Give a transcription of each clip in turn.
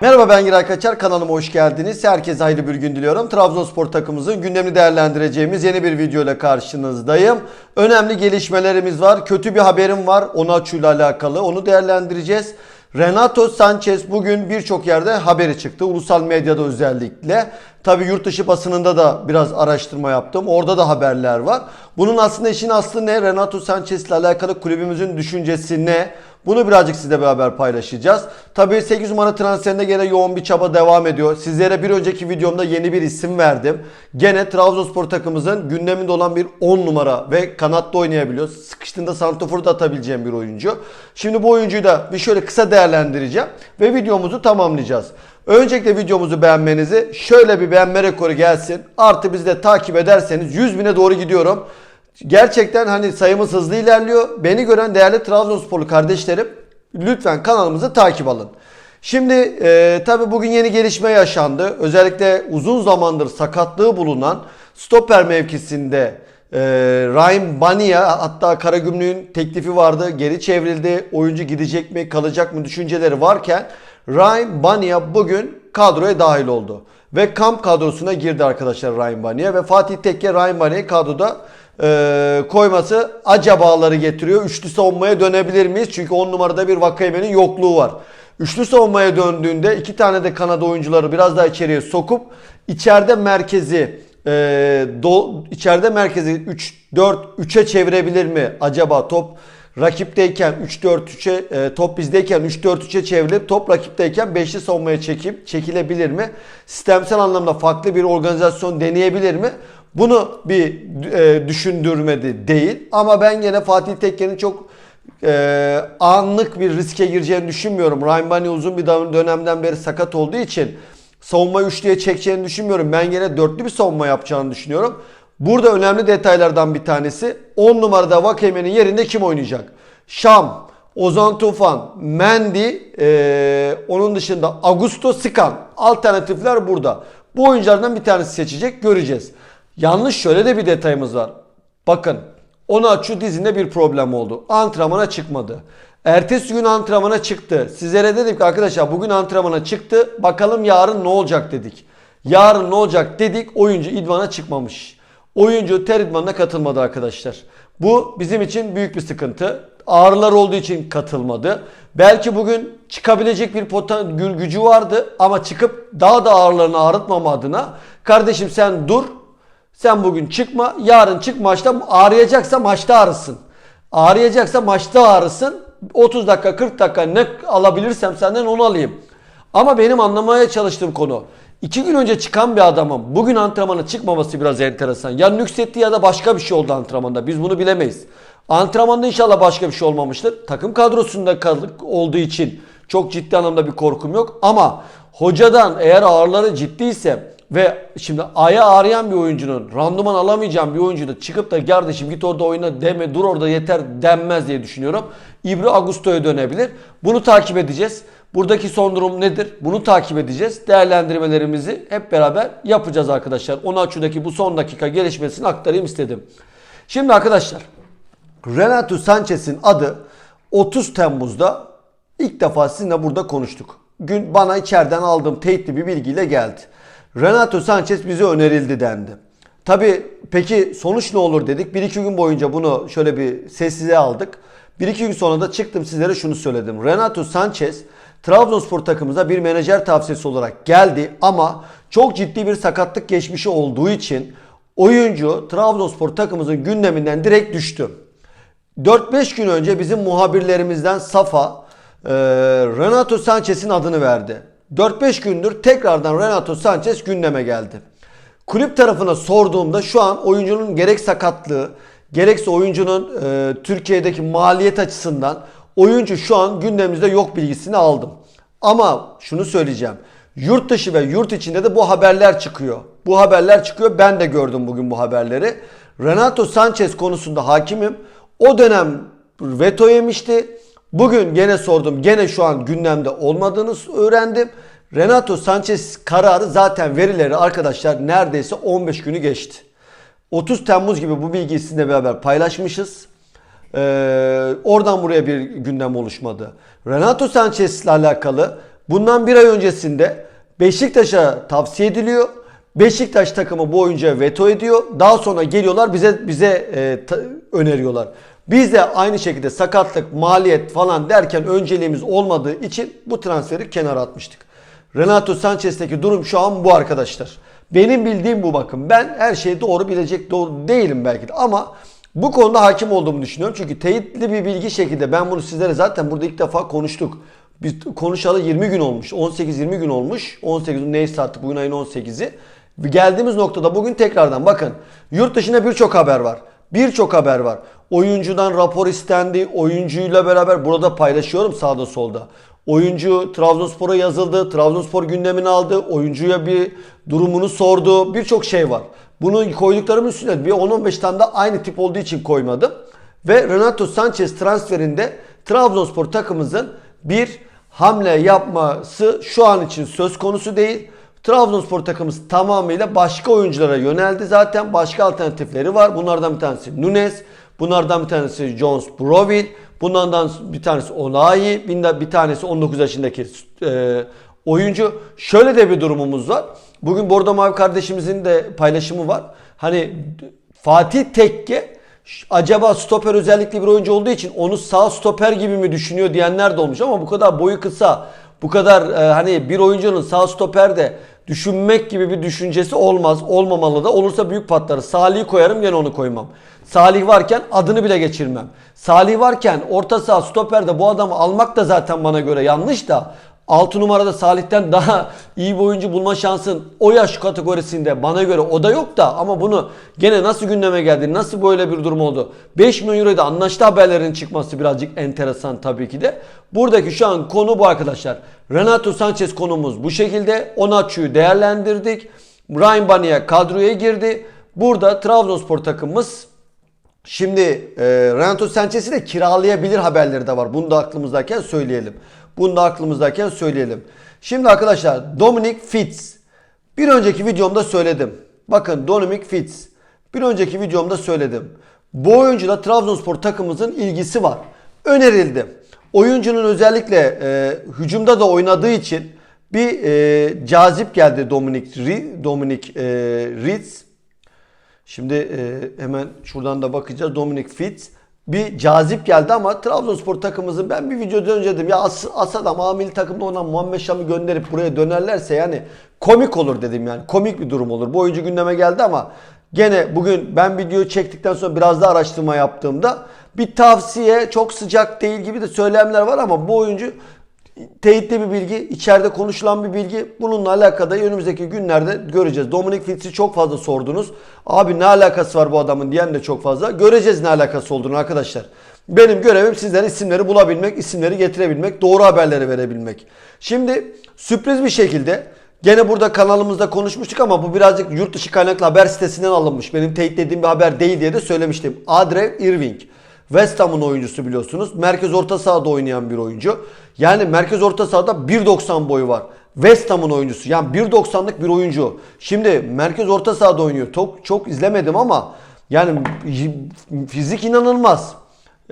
Merhaba ben Giray Kaçar kanalıma hoş geldiniz. Herkese hayırlı bir gün diliyorum. Trabzonspor takımımızın gündemini değerlendireceğimiz yeni bir video ile karşınızdayım. Önemli gelişmelerimiz var. Kötü bir haberim var. Onaçu ile alakalı. Onu değerlendireceğiz. Renato Sanchez bugün birçok yerde haberi çıktı. Ulusal medyada özellikle. Tabi yurt dışı basınında da biraz araştırma yaptım. Orada da haberler var. Bunun aslında işin aslı ne? Renato Sanchez ile alakalı kulübümüzün düşüncesi ne? Bunu birazcık sizle beraber paylaşacağız. Tabii 8 numara transferinde gene yoğun bir çaba devam ediyor. Sizlere bir önceki videomda yeni bir isim verdim. Gene Trabzonspor takımımızın gündeminde olan bir 10 numara ve kanatta oynayabiliyor. Sıkıştığında santroforu da atabileceğim bir oyuncu. Şimdi bu oyuncuyu da bir şöyle kısa değerlendireceğim ve videomuzu tamamlayacağız. Öncelikle videomuzu beğenmenizi şöyle bir beğenme rekoru gelsin. Artı bizi de takip ederseniz 100 bine doğru gidiyorum. Gerçekten hani sayımız hızlı ilerliyor. Beni gören değerli Trabzonsporlu kardeşlerim lütfen kanalımızı takip alın. Şimdi e, tabi bugün yeni gelişme yaşandı. Özellikle uzun zamandır sakatlığı bulunan stoper mevkisinde e, Rahim Bania hatta Karagümrük'ün teklifi vardı. Geri çevrildi. Oyuncu gidecek mi kalacak mı düşünceleri varken Rahim Bania bugün kadroya dahil oldu. Ve kamp kadrosuna girdi arkadaşlar Rahim Bania ve Fatih Tekke Rahim Bania'yı kadroda e, koyması acabaları getiriyor. Üçlü savunmaya dönebilir miyiz? Çünkü 10 numarada bir Vakayeme'nin yokluğu var. Üçlü savunmaya döndüğünde iki tane de Kanada oyuncuları biraz daha içeriye sokup içeride merkezi e, do, içeride merkezi 3 4 3'e çevirebilir mi acaba top rakipteyken 3-4-3'e e, top bizdeyken 3-4-3'e çevrilip top rakipteyken 5'li savunmaya çekip çekilebilir mi? Sistemsel anlamda farklı bir organizasyon deneyebilir mi? Bunu bir e, düşündürmedi değil ama ben gene Fatih Tekke'nin çok e, anlık bir riske gireceğini düşünmüyorum. Ryan uzun bir dönemden beri sakat olduğu için savunma üçlüye çekeceğini düşünmüyorum. Ben gene dörtlü bir savunma yapacağını düşünüyorum. Burada önemli detaylardan bir tanesi 10 numarada Vakeme'nin yerinde kim oynayacak? Şam, Ozan Tufan, Mendy, e, onun dışında Augusto Sikan. Alternatifler burada. Bu oyunculardan bir tanesi seçecek göreceğiz. Yanlış şöyle de bir detayımız var. Bakın Onaçu dizinde bir problem oldu. Antrenmana çıkmadı. Ertesi gün antrenmana çıktı. Sizlere dedik ki arkadaşlar bugün antrenmana çıktı. Bakalım yarın ne olacak dedik. Yarın ne olacak dedik. Oyuncu idmana çıkmamış. Oyuncu ter idmanına katılmadı arkadaşlar. Bu bizim için büyük bir sıkıntı. Ağrılar olduğu için katılmadı. Belki bugün çıkabilecek bir poten gü- gücü vardı ama çıkıp daha da ağrılarını ağrıtmama adına kardeşim sen dur sen bugün çıkma. Yarın çık maçta ağrıyacaksa maçta ağrısın. Ağrıyacaksa maçta ağrısın. 30 dakika 40 dakika ne alabilirsem senden onu alayım. Ama benim anlamaya çalıştığım konu. iki gün önce çıkan bir adamın bugün antrenmana çıkmaması biraz enteresan. Ya nüksetti ya da başka bir şey oldu antrenmanda. Biz bunu bilemeyiz. Antrenmanda inşallah başka bir şey olmamıştır. Takım kadrosunda olduğu için çok ciddi anlamda bir korkum yok. Ama hocadan eğer ağrıları ciddiyse ve şimdi aya ağrıyan bir oyuncunun randıman alamayacağım bir oyuncu da çıkıp da kardeşim git orada oyna deme dur orada yeter denmez diye düşünüyorum. İbra Augusto'ya dönebilir. Bunu takip edeceğiz. Buradaki son durum nedir? Bunu takip edeceğiz. Değerlendirmelerimizi hep beraber yapacağız arkadaşlar. Onaçu'daki bu son dakika gelişmesini aktarayım istedim. Şimdi arkadaşlar Renato Sanchez'in adı 30 Temmuz'da ilk defa sizinle burada konuştuk. Gün bana içeriden aldığım teyitli bir bilgiyle geldi. Renato Sanchez bize önerildi dendi. Tabi peki sonuç ne olur dedik. 1-2 gün boyunca bunu şöyle bir sessize aldık. 1-2 gün sonra da çıktım sizlere şunu söyledim. Renato Sanchez Trabzonspor takımımıza bir menajer tavsiyesi olarak geldi ama çok ciddi bir sakatlık geçmişi olduğu için oyuncu Trabzonspor takımımızın gündeminden direkt düştü. 4-5 gün önce bizim muhabirlerimizden Safa Renato Sanchez'in adını verdi. 4-5 gündür tekrardan Renato Sanchez gündeme geldi. Kulüp tarafına sorduğumda şu an oyuncunun gerek sakatlığı gerekse oyuncunun e, Türkiye'deki maliyet açısından oyuncu şu an gündemimizde yok bilgisini aldım. Ama şunu söyleyeceğim. Yurt dışı ve yurt içinde de bu haberler çıkıyor. Bu haberler çıkıyor. Ben de gördüm bugün bu haberleri. Renato Sanchez konusunda hakimim. O dönem veto yemişti. Bugün gene sordum. Gene şu an gündemde olmadığını öğrendim. Renato Sanchez kararı zaten verileri arkadaşlar neredeyse 15 günü geçti. 30 Temmuz gibi bu bilgiyi sizinle beraber paylaşmışız. Ee, oradan buraya bir gündem oluşmadı. Renato Sanchez ile alakalı bundan bir ay öncesinde Beşiktaş'a tavsiye ediliyor. Beşiktaş takımı bu oyuncuya veto ediyor. Daha sonra geliyorlar bize bize e, ta- öneriyorlar. Biz de aynı şekilde sakatlık, maliyet falan derken önceliğimiz olmadığı için bu transferi kenara atmıştık. Renato Sanchez'teki durum şu an bu arkadaşlar. Benim bildiğim bu bakın. Ben her şeyi doğru bilecek doğru değilim belki de ama bu konuda hakim olduğumu düşünüyorum. Çünkü teyitli bir bilgi şekilde ben bunu sizlere zaten burada ilk defa konuştuk. Biz konuşalı 20 gün olmuş. 18-20 gün olmuş. 18 neyse artık bugün ayın 18'i. Geldiğimiz noktada bugün tekrardan bakın. Yurt dışında birçok haber var. Birçok haber var. Oyuncudan rapor istendi. Oyuncuyla beraber burada paylaşıyorum sağda solda. Oyuncu Trabzonspor'a yazıldı. Trabzonspor gündemini aldı. Oyuncuya bir durumunu sordu. Birçok şey var. Bunu koyduklarımın üstüne bir 10-15 tane de aynı tip olduğu için koymadım. Ve Renato Sanchez transferinde Trabzonspor takımımızın bir hamle yapması şu an için söz konusu değil. Trabzonspor takımımız tamamıyla başka oyunculara yöneldi. Zaten başka alternatifleri var. Bunlardan bir tanesi Nunes. Bunlardan bir tanesi Jones Broville. Bunlardan bir tanesi Onayi. Bir tanesi 19 yaşındaki e, oyuncu. Şöyle de bir durumumuz var. Bugün Bordo Mavi kardeşimizin de paylaşımı var. Hani Fatih Tekke acaba stoper özellikle bir oyuncu olduğu için onu sağ stoper gibi mi düşünüyor diyenler de olmuş ama bu kadar boyu kısa, bu kadar e, hani bir oyuncunun sağ stoper de düşünmek gibi bir düşüncesi olmaz, olmamalı da. Olursa büyük patlar. Salih'i koyarım gene onu koymam. Salih varken adını bile geçirmem. Salih varken orta saha stoperde bu adamı almak da zaten bana göre yanlış da 6 numarada Salih'ten daha iyi bir oyuncu bulma şansın o yaş kategorisinde bana göre o da yok da ama bunu gene nasıl gündeme geldi, nasıl böyle bir durum oldu? 5 milyon euroda anlaştı haberlerin çıkması birazcık enteresan tabii ki de. Buradaki şu an konu bu arkadaşlar. Renato Sanchez konumuz bu şekilde. Onaçu'yu değerlendirdik. Ryan Bania kadroya girdi. Burada Trabzonspor takımımız Şimdi e, Renato Sanchez'i de kiralayabilir haberleri de var. Bunu da aklımızdayken söyleyelim. Bunu da aklımızdayken söyleyelim. Şimdi arkadaşlar Dominic Fitz. Bir önceki videomda söyledim. Bakın Dominic Fitz. Bir önceki videomda söyledim. Bu oyuncuyla Trabzonspor takımımızın ilgisi var. Önerildi. Oyuncunun özellikle e, hücumda da oynadığı için bir e, cazip geldi Dominic, Dominic e, Ritz. Şimdi e, hemen şuradan da bakacağız. Dominic Fitz bir cazip geldi ama Trabzonspor takımımızın ben bir videoda önce dedim ya as, as adam amili takımda oynanan Muhammed Şam'ı gönderip buraya dönerlerse yani komik olur dedim yani. Komik bir durum olur. Bu oyuncu gündeme geldi ama gene bugün ben video çektikten sonra biraz daha araştırma yaptığımda bir tavsiye çok sıcak değil gibi de söylemler var ama bu oyuncu teyitli bir bilgi, içeride konuşulan bir bilgi. Bununla alakalı önümüzdeki günlerde göreceğiz. Dominic Fitz'i çok fazla sordunuz. Abi ne alakası var bu adamın diyen de çok fazla. Göreceğiz ne alakası olduğunu arkadaşlar. Benim görevim sizlere isimleri bulabilmek, isimleri getirebilmek, doğru haberleri verebilmek. Şimdi sürpriz bir şekilde Gene burada kanalımızda konuşmuştuk ama bu birazcık yurt dışı kaynaklı haber sitesinden alınmış. Benim teyitlediğim bir haber değil diye de söylemiştim. Adre Irving. West Ham'ın oyuncusu biliyorsunuz. Merkez orta sahada oynayan bir oyuncu. Yani merkez orta sahada 1.90 boyu var. West Ham'ın oyuncusu. Yani 1.90'lık bir oyuncu. Şimdi merkez orta sahada oynuyor. Çok, çok izlemedim ama yani fizik inanılmaz.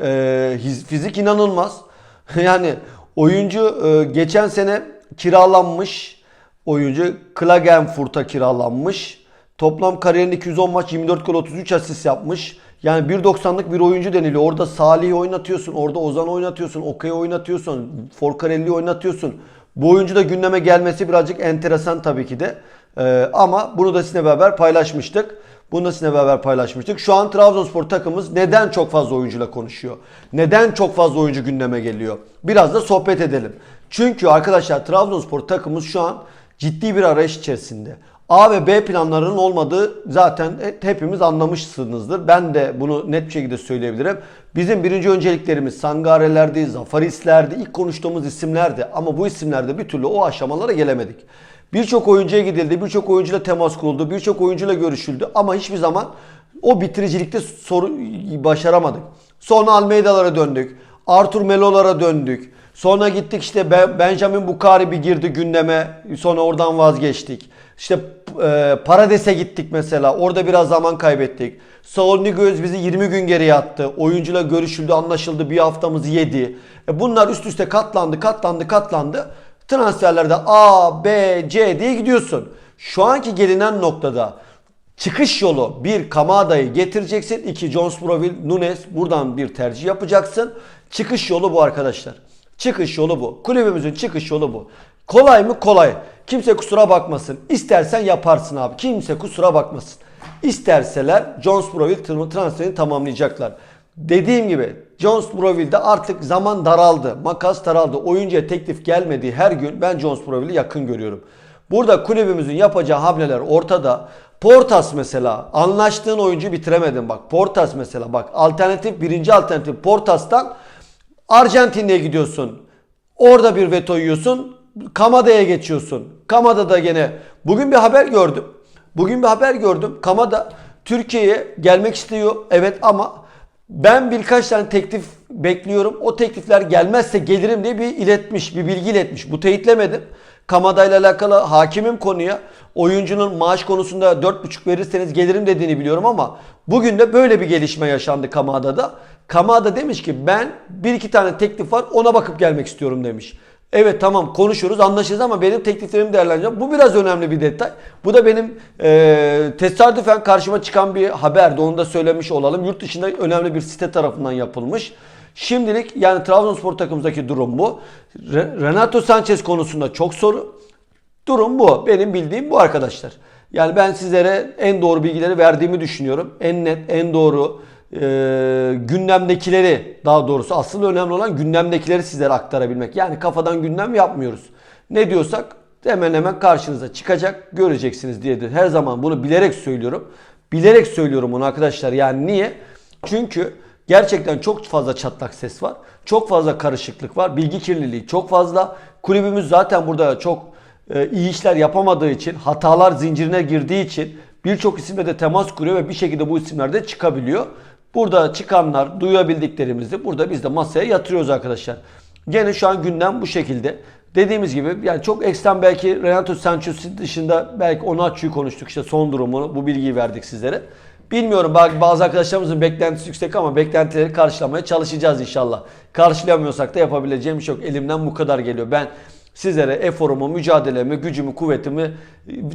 Ee, fizik inanılmaz. yani oyuncu e, geçen sene kiralanmış. Oyuncu Klagenfurt'a kiralanmış. Toplam kariyerinde 210 maç 24 gol 33 asist yapmış. Yani 1.90'lık bir oyuncu deniliyor. Orada Salih'i oynatıyorsun. Orada Ozan oynatıyorsun. Okay'ı oynatıyorsun. Forcarelli'yi oynatıyorsun. Bu oyuncu da gündeme gelmesi birazcık enteresan tabii ki de. Ee, ama bunu da sizinle beraber paylaşmıştık. Bunu da sizinle beraber paylaşmıştık. Şu an Trabzonspor takımımız neden çok fazla oyuncuyla konuşuyor? Neden çok fazla oyuncu gündeme geliyor? Biraz da sohbet edelim. Çünkü arkadaşlar Trabzonspor takımımız şu an ciddi bir arayış içerisinde. A ve B planlarının olmadığı zaten hepimiz anlamışsınızdır. Ben de bunu net bir şekilde söyleyebilirim. Bizim birinci önceliklerimiz Sangarelerdi, Zafarislerdi, ilk konuştuğumuz isimlerdi. Ama bu isimlerde bir türlü o aşamalara gelemedik. Birçok oyuncuya gidildi, birçok oyuncuyla temas kuruldu, birçok oyuncuyla görüşüldü. Ama hiçbir zaman o bitiricilikte soru başaramadık. Sonra Almeida'lara döndük. Artur Melo'lara döndük. Sonra gittik işte Benjamin Bukari bir girdi gündeme. Sonra oradan vazgeçtik. İşte e, Parades'e gittik mesela. Orada biraz zaman kaybettik. Saul Niguez bizi 20 gün geriye attı. Oyuncuyla görüşüldü, anlaşıldı. Bir haftamızı yedi. E bunlar üst üste katlandı, katlandı, katlandı. Transferlerde A, B, C diye gidiyorsun. Şu anki gelinen noktada çıkış yolu bir Kamada'yı getireceksin. iki Jones Broville, Nunes buradan bir tercih yapacaksın. Çıkış yolu bu arkadaşlar. Çıkış yolu bu. Kulübümüzün çıkış yolu bu. Kolay mı? Kolay. Kimse kusura bakmasın. İstersen yaparsın abi. Kimse kusura bakmasın. İsterseler Jones Broville tr- transferini tamamlayacaklar. Dediğim gibi Jones Broville'de artık zaman daraldı. Makas daraldı. Oyuncuya teklif gelmediği her gün ben Jones Broville'i yakın görüyorum. Burada kulübümüzün yapacağı hamleler ortada. Portas mesela anlaştığın oyuncu bitiremedin bak. Portas mesela bak alternatif birinci alternatif Portas'tan Arjantin'e gidiyorsun. Orada bir veto yiyorsun. Kamada'ya geçiyorsun. Kamada'da gene bugün bir haber gördüm. Bugün bir haber gördüm. Kamada Türkiye'ye gelmek istiyor. Evet ama ben birkaç tane teklif bekliyorum. O teklifler gelmezse gelirim diye bir iletmiş, bir bilgi iletmiş. Bu teyitlemedim. Kamada ile alakalı hakimim konuya. Oyuncunun maaş konusunda 4,5 verirseniz gelirim dediğini biliyorum ama bugün de böyle bir gelişme yaşandı Kamada'da. Kamada demiş ki ben bir iki tane teklif var ona bakıp gelmek istiyorum demiş. Evet tamam konuşuruz anlaşırız ama benim tekliflerimi değerlendireceğim. Bu biraz önemli bir detay. Bu da benim e, tesadüfen karşıma çıkan bir haberdi. Onu da söylemiş olalım. Yurt dışında önemli bir site tarafından yapılmış. Şimdilik yani Trabzonspor takımımızdaki durum bu. Re- Renato Sanchez konusunda çok soru. Durum bu. Benim bildiğim bu arkadaşlar. Yani ben sizlere en doğru bilgileri verdiğimi düşünüyorum. En net, en doğru e, gündemdekileri daha doğrusu asıl önemli olan gündemdekileri sizlere aktarabilmek. Yani kafadan gündem yapmıyoruz. Ne diyorsak hemen hemen karşınıza çıkacak göreceksiniz diye de her zaman bunu bilerek söylüyorum. Bilerek söylüyorum bunu arkadaşlar. Yani niye? Çünkü gerçekten çok fazla çatlak ses var. Çok fazla karışıklık var. Bilgi kirliliği çok fazla. Kulübümüz zaten burada çok e, iyi işler yapamadığı için, hatalar zincirine girdiği için birçok isimle de temas kuruyor ve bir şekilde bu isimler de çıkabiliyor. Burada çıkanlar, duyabildiklerimizi burada biz de masaya yatırıyoruz arkadaşlar. Gene şu an gündem bu şekilde. Dediğimiz gibi yani çok ekstrem belki Renato Sanchez dışında belki Onaçu'yu konuştuk işte son durumunu bu bilgiyi verdik sizlere. Bilmiyorum belki bazı arkadaşlarımızın beklentisi yüksek ama beklentileri karşılamaya çalışacağız inşallah. Karşılayamıyorsak da yapabileceğim şey yok. Elimden bu kadar geliyor. Ben sizlere eforumu, mücadelemi, gücümü, kuvvetimi,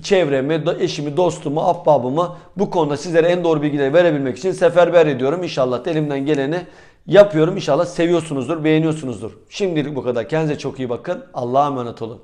çevremi, eşimi, dostumu, ahbabımı bu konuda sizlere en doğru bilgileri verebilmek için seferber ediyorum. İnşallah elimden geleni yapıyorum. İnşallah seviyorsunuzdur, beğeniyorsunuzdur. Şimdilik bu kadar. Kendinize çok iyi bakın. Allah'a emanet olun.